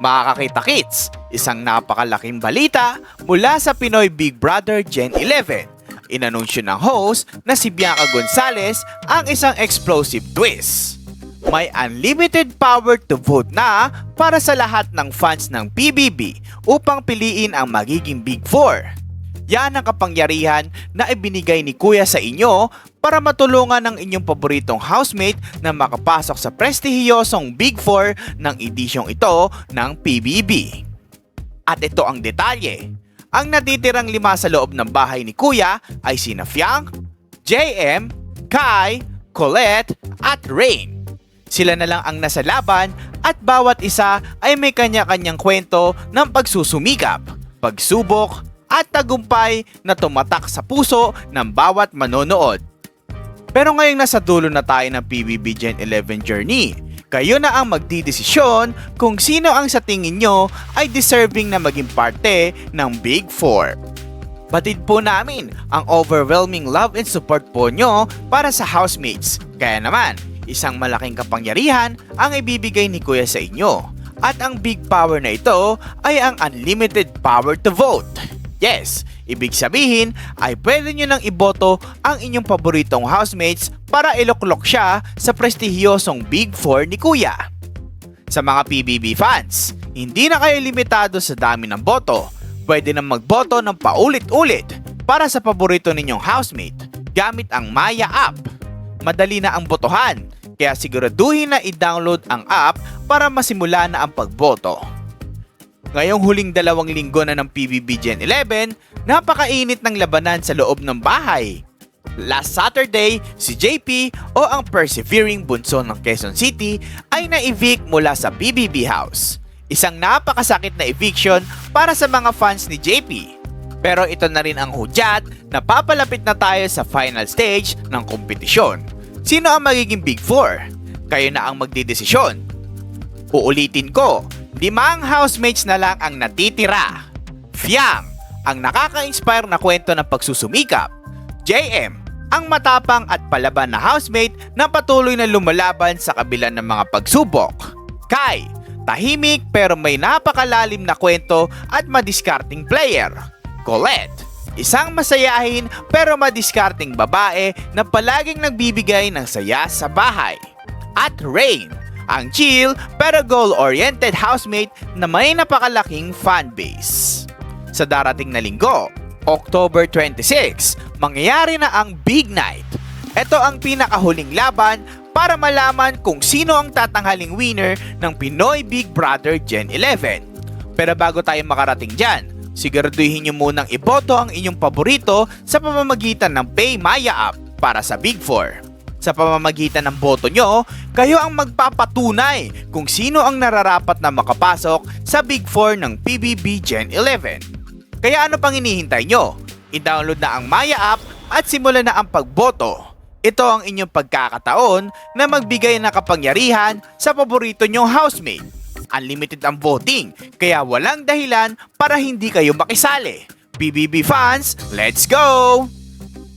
Makakakita Kits, isang napakalaking balita mula sa Pinoy Big Brother Gen 11. Inanunsyo ng host na si Bianca Gonzalez ang isang explosive twist. May unlimited power to vote na para sa lahat ng fans ng PBB upang piliin ang magiging Big Four. Yan ang kapangyarihan na ibinigay ni Kuya sa inyo para matulungan ang inyong paboritong housemate na makapasok sa prestihiyosong Big Four ng edisyong ito ng PBB. At ito ang detalye. Ang natitirang lima sa loob ng bahay ni Kuya ay sina Fiang, JM, Kai, Colette at Rain. Sila na lang ang nasa laban at bawat isa ay may kanya-kanyang kwento ng pagsusumikap, pagsubok at tagumpay na tumatak sa puso ng bawat manonood. Pero ngayong nasa dulo na tayo ng PBB Gen 11 journey, kayo na ang magdidesisyon kung sino ang sa tingin nyo ay deserving na maging parte ng Big Four. Batid po namin ang overwhelming love and support po nyo para sa housemates. Kaya naman, isang malaking kapangyarihan ang ibibigay ni Kuya sa inyo. At ang big power na ito ay ang unlimited power to vote. Yes, ibig sabihin ay pwede nyo nang iboto ang inyong paboritong housemates para iloklok siya sa prestihiyosong Big Four ni Kuya. Sa mga PBB fans, hindi na kayo limitado sa dami ng boto. Pwede nang magboto ng paulit-ulit para sa paborito ninyong housemate gamit ang Maya app. Madali na ang botohan, kaya siguraduhin na i-download ang app para masimula na ang pagboto. Ngayong huling dalawang linggo na ng PBB Gen 11, napakainit ng labanan sa loob ng bahay. Last Saturday, si JP o ang persevering bunso ng Quezon City ay na-evict mula sa PBB House. Isang napakasakit na eviction para sa mga fans ni JP. Pero ito na rin ang hudyat na papalapit na tayo sa final stage ng kompetisyon. Sino ang magiging Big Four? Kayo na ang magdidesisyon. Uulitin ko, limang housemates na lang ang natitira. Fiang, ang nakaka-inspire na kwento ng pagsusumikap. JM, ang matapang at palaban na housemate na patuloy na lumalaban sa kabila ng mga pagsubok. Kai, tahimik pero may napakalalim na kwento at madiskarting player. Colette, isang masayahin pero madiskarting babae na palaging nagbibigay ng saya sa bahay. At Rain, ang chill pero goal-oriented housemate na may napakalaking fanbase. Sa darating na linggo, October 26, mangyayari na ang Big Night. Ito ang pinakahuling laban para malaman kung sino ang tatanghaling winner ng Pinoy Big Brother Gen 11. Pero bago tayo makarating dyan, siguraduhin nyo munang iboto ang inyong paborito sa pamamagitan ng Pay Maya app para sa Big Four. Sa pamamagitan ng boto nyo, kayo ang magpapatunay kung sino ang nararapat na makapasok sa Big Four ng PBB Gen 11. Kaya ano pang hinihintay nyo? I-download na ang Maya app at simulan na ang pagboto. Ito ang inyong pagkakataon na magbigay ng kapangyarihan sa paborito nyong housemate. Unlimited ang voting, kaya walang dahilan para hindi kayo makisali. PBB fans, let's go!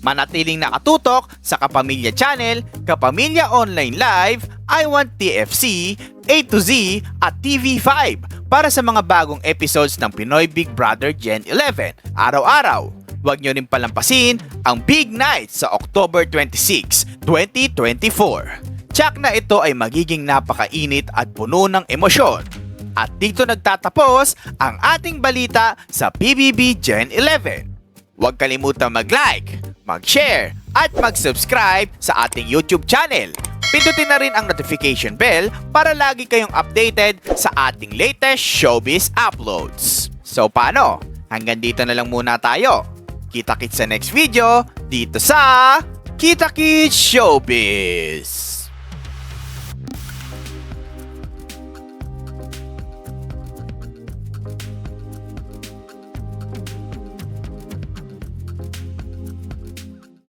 Manatiling nakatutok sa Kapamilya Channel, Kapamilya Online Live, I Want TFC, A to Z at TV5 para sa mga bagong episodes ng Pinoy Big Brother Gen 11 araw-araw. Huwag nyo rin palampasin ang Big Night sa October 26, 2024. Tsak na ito ay magiging napakainit at puno ng emosyon. At dito nagtatapos ang ating balita sa PBB Gen 11. Huwag kalimutan mag-like, mag-share, at mag-subscribe sa ating YouTube channel. Pindutin na rin ang notification bell para lagi kayong updated sa ating latest showbiz uploads. So paano? Hanggang dito na lang muna tayo. Kita-kits sa next video dito sa Kita Kits Showbiz.